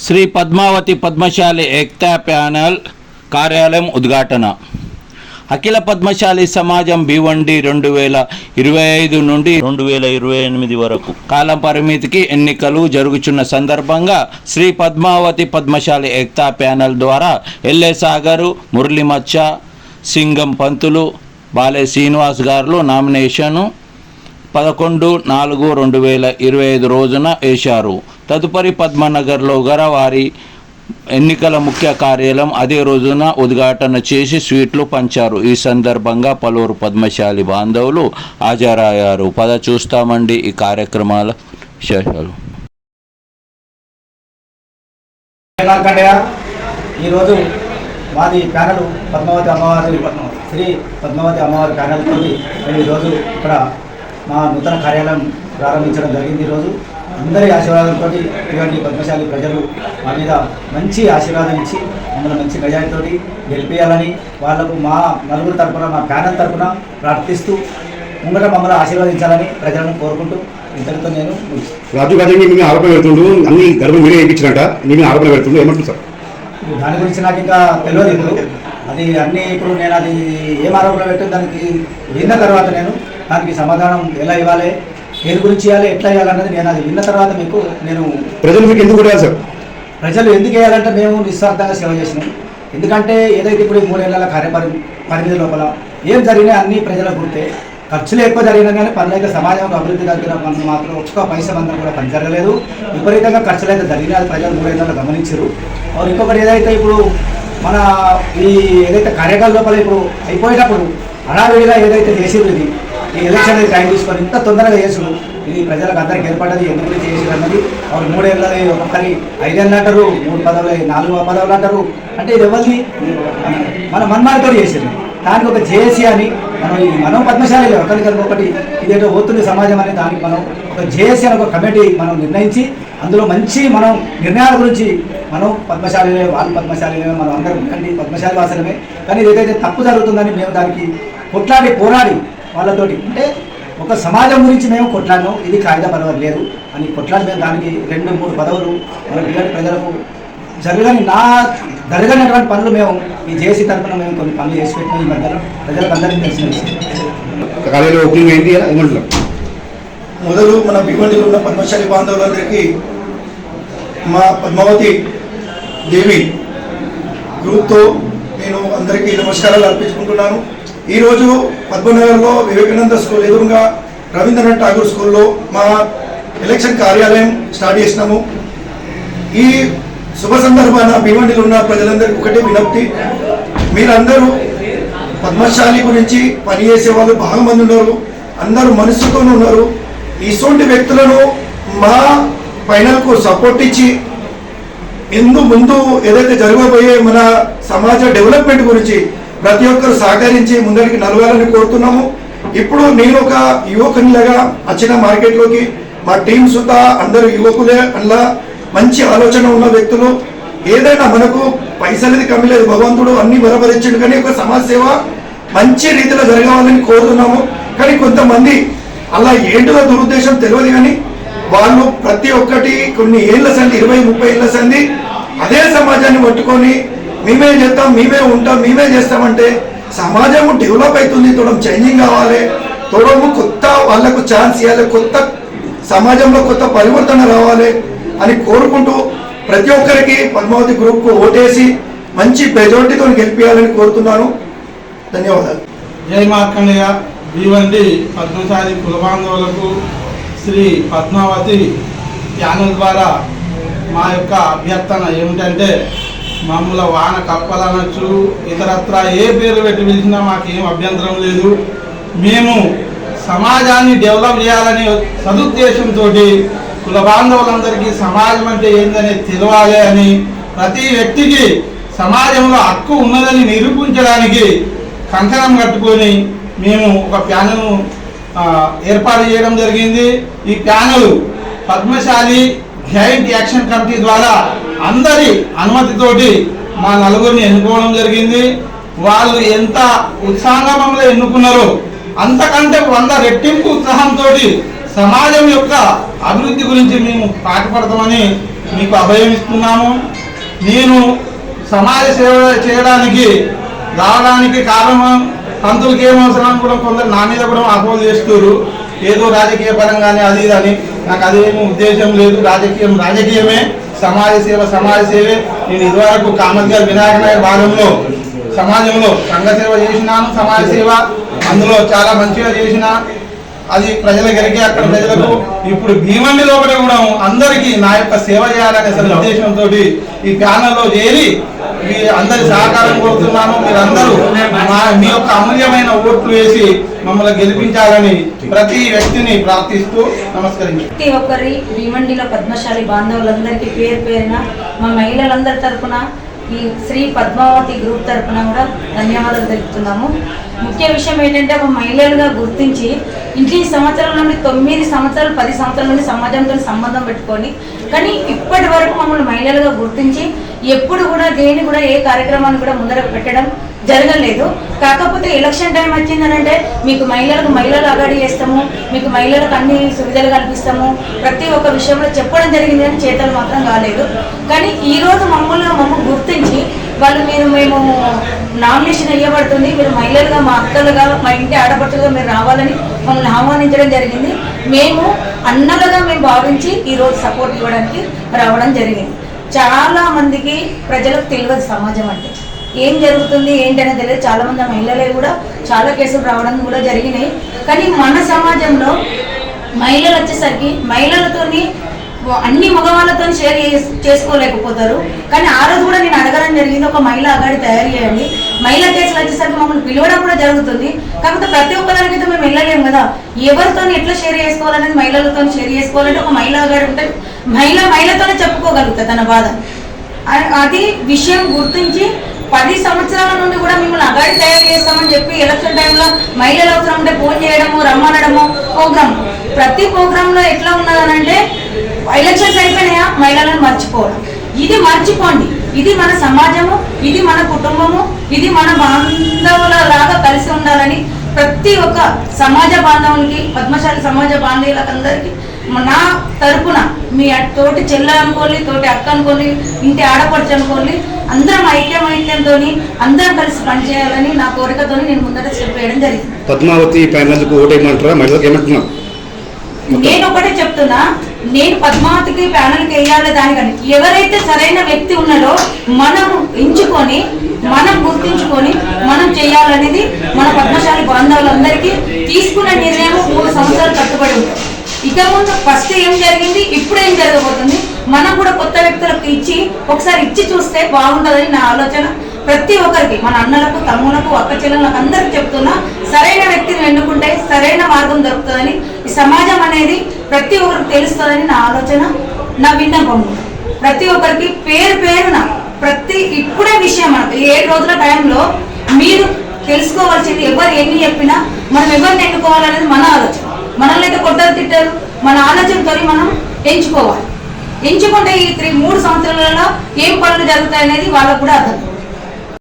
Shri Padmavathi Padmashali Ekta panel కార్యాలయం ఉద్ఘాటన అఖిల పద్మశాలి సమాజం భివండి రెండు వేల ఇరవై ఐదు నుండి రెండు వేల ఇరవై ఎనిమిది వరకు. కాలం పరిమితికి ఎన్నికలు జరుగుతున్న సందర్భంగా శ్రీ పద్మావతి పద్మశాలి ఏక్తా ప్యానల్ ద్వారా ఎల్ఏ సాగరు మురళిమచ్చ సింగం పంతులు బాలే శ్రీనివాస్ గారు నామినేషను పదకొండు నాలుగు రెండు వేల ఇరవై ఐదు రోజున వేశారు తదుపరి పద్మనగర్లో గల వారి ఎన్నికల ముఖ్య కార్యాలయం అదే రోజున ఉద్ఘాటన చేసి స్వీట్లు పంచారు. ఈ సందర్భంగా పలువురు పద్మశాలి బాంధవులు హాజరయ్యారు. పద చూస్తామండి ఈ కార్యక్రమాల విశేషాలు. ఈరోజు మాది ప్యానల్ పద్మావతి అమ్మవారి శ్రీ పద్మావతి అమ్మవారి ప్యానల్ మేము ఈరోజు ఇక్కడ మా నూతన కార్యాలయం ప్రారంభించడం జరిగింది ఈరోజు. అందరి ఆశీర్వాదంతో ఇటువంటి పద్మశాలి ప్రజలు మా మీద మంచి ఆశీర్వాదం ఇచ్చి మమ్మల్ని మంచి మెజారిటీతో గెలిపేయాలని వాళ్ళకు మా నలుగురు తరపున మా ప్యానల్ తరపున ప్రార్థిస్తూ ముంగట మమ్మల్ని ఆశీర్వదించాలని ప్రజలను కోరుకుంటూ ఇంతటితో నేను. రాజు గారికి మీ మీద ఆరోపణ పెడుతుండు అన్ని గర్భం మీరే ఇప్పించినట్ట మీ మీద ఆరోపణ పెడుతుండు ఏమంటుంది సార్ దాని గురించి నాకు ఇంకా తెలియదు ఇప్పుడు అది అన్ని ఇప్పుడు నేను అది ఏం ఆరోపణ పెట్టాను దానికి విన్న తర్వాత నేను దానికి సమాధానం ఎలా ఇవ్వాలి దేని గురించి ఇవ్వాలి ఎట్లా ఇవ్వాలన్నది నేను అది విన్న తర్వాత మీకు నేను ప్రజలు మీకు ఎందుకు కొట్టారు సార్? ప్రజలు ఎందుకు వేయాలంటే మేము నిస్వార్థంగా సేవ చేసినాం. ఎందుకంటే ఏదైతే ఇప్పుడు ఈ మూడేళ్ళ కార్యపరి పరిమితి లోపల ఏం జరిగినా అన్ని ప్రజలకు గుర్తే. ఖర్చులు ఎక్కువ జరిగినా కానీ పనులు అయితే సమాజం అభివృద్ధి దగ్గర మనం మాత్రం ఒక్క పైసా మందం కూడా పని జరగలేదు. విపరీతంగా ఖర్చులు అయితే జరిగినాయి అది ప్రజలు గమనించారు. మరి ఇంకొకటి ఏదైతే ఇప్పుడు మన ఈ ఏదైతే కార్యకాల లోపల ఇప్పుడు అయిపోయేటప్పుడు హడావిడిగా ఏదైతే చేసేది ఈ ఎలక్షన్ జాయిన్ టైం తీసుకొని ఇంత తొందరగా చేసుడు. ఇది ప్రజలకు అందరికి ఏర్పడ్డది ఎందుకు చేసి చేసేది అన్నది వాళ్ళు మూడేళ్ళది ఒకసారి ఐదేళ్ళు అంటారు మూడు పదవులు నాలుగు పదవులు అంటారు. అంటే ఇది ఎవరిది? మన మన్మాలతో చేసేది దానికి ఒక జేఏసీ అని మనం ఈ మనం పద్మశాలి ఒకరికి ఒకటి ఇదేదో పోతుంది సమాజం అనే దానికి మనం ఒక జేఏసీ అని ఒక కమిటీ మనం నిర్ణయించి అందులో మంచి మనం నిర్ణయాల గురించి మనం పద్మశాలిలే వాళ్ళు పద్మశాలిలే మనం అందరం ఉండండి. పద్మశాలి వాసనమే. కానీ ఏదైతే తప్పు జరుగుతుందని మేము దానికి కొట్లాడి పోరాడి వాళ్ళతోటి. అంటే ఒక సమాజం గురించి మేము కొట్లాడినాం ఇది కాయిదా పర్వాలేదు లేదు అని కొట్లాడి మేము దానికి రెండు మూడు పదవులు మన ఇలాంటి ప్రజలకు జరగని నా జరగనటువంటి పనులు మేము ఈ జేసీ తరఫున మేము కొన్ని పనులు చేసి పెట్టినాం ఈ మధ్యలో. ప్రజలకు అందరికీ తెలిసిన విషయం. మొదలు మన భీమండిలో ఉన్న పద్మశాలి బాంధవులందరికీ మా పద్మావతి దేవి గ్రూప్తో నేను అందరికీ నమస్కారాలు అర్పించుకుంటున్నాను. ఈరోజు పద్మనగర్లో వివేకానంద స్కూల్ ఎదురుగా రవీంద్రనాథ్ ఠాగూర్ స్కూల్లో మా ఎలక్షన్ కార్యాలయం స్టార్ట్ చేసినాము. ఈ శుభ సందర్భాన భీమండిలో ఉన్న ప్రజలందరికీ ఒకటే వినప్తి. మీరందరూ పద్మశాలి గురించి పనిచేసే వాళ్ళు బాగా మంది ఉన్నారు అందరూ మనసుతోనే ఉన్నారు. ఇటువంటి వ్యక్తులను మా ఫైనల్కు సపోర్ట్ ఇచ్చి ఎందు ముందు ఏదైతే జరగబోయే మన సమాజ డెవలప్మెంట్ గురించి ప్రతి ఒక్కరు సహకరించి ముందరికి నలగాలని కోరుతున్నాము. ఇప్పుడు నేను ఒక యువకునిలాగా వచ్చిన మార్కెట్లోకి మా టీం సుతా అందరూ యువకులే అందులో మంచి ఆలోచన ఉన్న వ్యక్తులు. ఏదైనా మనకు పైసలది కమ్మి లేదు భగవంతుడు అన్ని బలపరిచాడు కానీ ఒక సమాజ సేవ మంచి రీతిలో జరగాలని కోరుతున్నాము. కానీ కొంతమంది అలా ఏంటో దురుద్దేశం తెలియదు కానీ వాళ్ళు ప్రతి ఒక్కటి కొన్ని ఏళ్ళ సంది ఇరవై ముప్పై ఏళ్ళ సంది అదే సమాజాన్ని పట్టుకొని మేమే చేస్తాం మేమే ఉంటాం మేమే చేస్తామంటే సమాజం డెవలప్ అవుతుంది తోడం చేంజింగ్ కావాలి తోడము కొత్త వాళ్ళకు ఛాన్స్ ఇవ్వాలి కొత్త సమాజంలో కొత్త పరివర్తన రావాలి అని కోరుకుంటూ ప్రతి ఒక్కరికి పద్మావతి గ్రూప్కు ఓటేసి మంచి మెజార్టీతో గెలిపించాలని కోరుతున్నాను. ధన్యవాదాలు. జై మార్కండయ్య భీవండి పద్మశాలి కులబాంధవులకు శ్రీ పద్మావతి ఛానల్ ద్వారా మా యొక్క అభ్యర్థన ఏమిటంటే మమ్మల్ని వాన కప్పలనొచ్చు. ఇతరత్ర ఏ పేరు పెట్టి పిలిచినా మాకేం అభ్యంతరం లేదు. మేము సమాజాన్ని డెవలప్ చేయాలనే సదుద్దేశంతో కుల బాంధవులందరికీ సమాజం అంటే ఏందనే తెలవాలి అని ప్రతి వ్యక్తికి సమాజంలో హక్కు ఉన్నదని నిరూపించడానికి కంకణం కట్టుకొని మేము ఒక ప్యానెల్ ఏర్పాటు చేయడం జరిగింది. ఈ panel Padmashali joint action committee ద్వారా అందరి అనుమతితోటి మా నలుగురిని ఎన్నుకోవడం జరిగింది. వాళ్ళు ఎంత ఉత్సాహంగా మమ్మల్ని ఎన్నుకున్నారో అంతకంటే వంద రెట్టింపు ఉత్సాహంతో సమాజం యొక్క అభివృద్ధి గురించి మేము పాటుపడతామని మీకు అభయం ఇస్తున్నాము. నేను సమాజ సేవ చేయడానికి రావడానికి కారణం పంతులకి ఏమవసరం కూడా కొందరు నా మీద కూడా అపోజ్ చేస్తున్నారు. ఏదో రాజకీయ పరంగానే అది ఇది అని. నాకు అదేమి ఉద్దేశం లేదు. రాజకీయం రాజకీయమే. సమాజ సేవ సమాజ సేవే. నేను ఇదివరకు కామత్ గారి వినాయక నాయక భాగంలో సమాజంలో సంఘ సేవ చేసినాను సమాజ సేవ. అందులో చాలా మంచిగా చేసిన. అది ప్రజల ఎరిగి అక్కడ ప్రజలకు. ఇప్పుడు భీమండి లోపల కూడా అందరికీ నా యొక్క సేవ చేయాలనే ఉద్దేశంతో ఈ ప్యానల్లో చేరి మీ అందరి సహకారం కోరుతున్నాను మీరందరూ మా మీ యొక్క అమూల్యమైన ఓట్లు వేసి మమ్మల్ని గెలిపించాలని ప్రతి వ్యక్తిని ప్రార్థిస్తూ నమస్కరించారు ప్రతి ఒక్కరి భీమండిలో పద్మశాలి బాంధవులందరికీ పేరు పేరున మా మహిళలందరి తరపున ఈ శ్రీ పద్మావతి గ్రూప్ తరఫున కూడా ధన్యవాదాలు తెలుపుతున్నాము. ముఖ్య విషయం ఏంటంటే ఒక మహిళలుగా గుర్తించి ఇంటి సంవత్సరాల నుండి తొమ్మిది సంవత్సరాలు పది సంవత్సరాల నుండి సమాజంతో సంబంధం పెట్టుకొని కానీ ఇప్పటి వరకు మమ్మల్ని మహిళలుగా గుర్తించి ఎప్పుడు కూడా దేని కూడా ఏ కార్యక్రమాన్ని కూడా ముందర పెట్టడం జరగలేదు. కాకపోతే ఎలక్షన్ టైం వచ్చిందనంటే మీకు మహిళలకు మహిళలు అగాడి చేస్తాము మీకు మహిళలకు అన్ని సువిధలు కల్పిస్తాము. ప్రతి ఒక్క విషయంలో చెప్పడం జరిగింది కానీ చేతలు మాత్రం కాలేదు. కానీ ఈరోజు మమ్మల్ని మమ్మల్ని గుర్తించి వాళ్ళు మీరు మేము నామినేషన్ వేయబడుతుంది మీరు మహిళలుగా మా అక్కలుగా మా ఇంటి ఆడపడుతులుగా మీరు రావాలని మమ్మల్ని ఆహ్వానించడం జరిగింది. మేము అన్నలుగా మేము భావించి ఈరోజు సపోర్ట్ ఇవ్వడానికి రావడం జరిగింది. చాలా మందికి ప్రజలకు తెలియదు సమాజం అంటే. ఏం జరుగుతుంది ఏంటనే తెలియదు. చాలా మంది మహిళలే కూడా చాలా కేసులు రావడం కూడా జరిగినాయి. కానీ మన సమాజంలో మహిళలు వచ్చేసరికి మహిళలతోని అన్ని మగవాళ్ళతో షేర్ చేసుకోలేకపోతారు. కానీ ఆ రోజు కూడా నేను అడగడం జరిగింది ఒక మహిళ అగాడి తయారు చేయండి మహిళా కేసులు వచ్చేసరికి మమ్మల్ని పిలవడం కూడా జరుగుతుంది. కాకపోతే ప్రతి ఒక్కదానికి అయితే మేము వెళ్ళలేము కదా. ఎవరితో ఎట్లా షేర్ చేసుకోవాలనేది మహిళలతో షేర్ చేసుకోవాలంటే ఒక మహిళ అగాడి ఉంటే మహిళ మహిళతోనే చెప్పుకోగలుగుతుంది తన బాధ. అది విషయం గుర్తించి పది సంవత్సరాల నుండి కూడా మిమ్మల్ని అగాడి తయారు చేస్తామని చెప్పి ఎలక్షన్ టైంలో మహిళలు అవసరం ఉంటే ఫోన్ చేయడము రమ్మనడము ప్రోగ్రామ్ ప్రతి ప్రోగ్రామ్లో ఎట్లా ఉన్నదనంటే ఎలక్షన్స్ అయిపోయినాయా? మహిళలను మర్చిపోవడం. ఇది మర్చిపోండి. ఇది మన సమాజము ఇది మన కుటుంబము ఇది మన బాంధవుల లాగా కలిసి ఉండాలని ప్రతి ఒక్క సమాజ బాంధవునికి పద్మశాలి సమాజ బాంధవులకు అందరికీ నా తరపున మీ తోటి చెల్ల అనుకోని తోటి అక్క అనుకోని ఇంటి ఆడపడుచు అనుకోని అందరం ఐక్యం ఐక్యంతో అందరం కలిసి పనిచేయాలని నా కోరికతో నేను ముందర స్టెప్ వేయడం జరిగింది. పద్మావతి ప్యానెల్కు ఓటు వేయమంటారా మహిళలకు ఏమంటున్నారు? మొత్తం. నేను ఒకటే చెప్తున్నా నేను పద్మావతికి ప్యానల్కి వేయాలి దానికని. ఎవరైతే సరైన వ్యక్తి ఉన్నాడో మనం ఎంచుకొని మనం గుర్తించుకొని మనం చేయాలనేది మన పద్మశాలి బాంధవులందరికీ తీసుకున్న నిర్ణయం మూడు సంవత్సరాలు కట్టుబడి ఉంటుంది. ఇక ముందు ఫస్ట్ ఏం జరిగింది? ఇప్పుడు ఏం జరగబోతుంది? మనం కూడా కొత్త వ్యక్తులకు ఇచ్చి ఒకసారి ఇచ్చి చూస్తే బాగుంటుందని నా ఆలోచన. ప్రతి ఒక్కరికి మన అన్నలకు తమ్ములకు అక్క చెల్లెలకు అందరికి చెప్తున్నా సరైన వ్యక్తిని ఎన్నుకుంటే సరైన మార్గం దొరుకుతుందని ఈ సమాజం అనేది ప్రతి ఒక్కరికి తెలుస్తుందని నా ఆలోచన నా విన్నపం. ప్రతి ఒక్కరికి పేరు పేరున ప్రతి ఇప్పుడే విషయం మనకు ఏడు రోజుల టైంలో మీరు తెలుసుకోవాల్సింది ఎవరు ఎన్ని చెప్పినా మనం ఎవరిని ఎన్నుకోవాలనేది మన ఆలోచన. మనల్ని అయితే కొట్టారు తిట్టారు. మన ఆలోచనతో మనం ఎంచుకోవాలి. ఎంచుకుంటే ఈ త్రీ మూడు సంవత్సరాలలో ఏం పనులు జరుగుతాయనేది వాళ్ళకు కూడా అర్థం.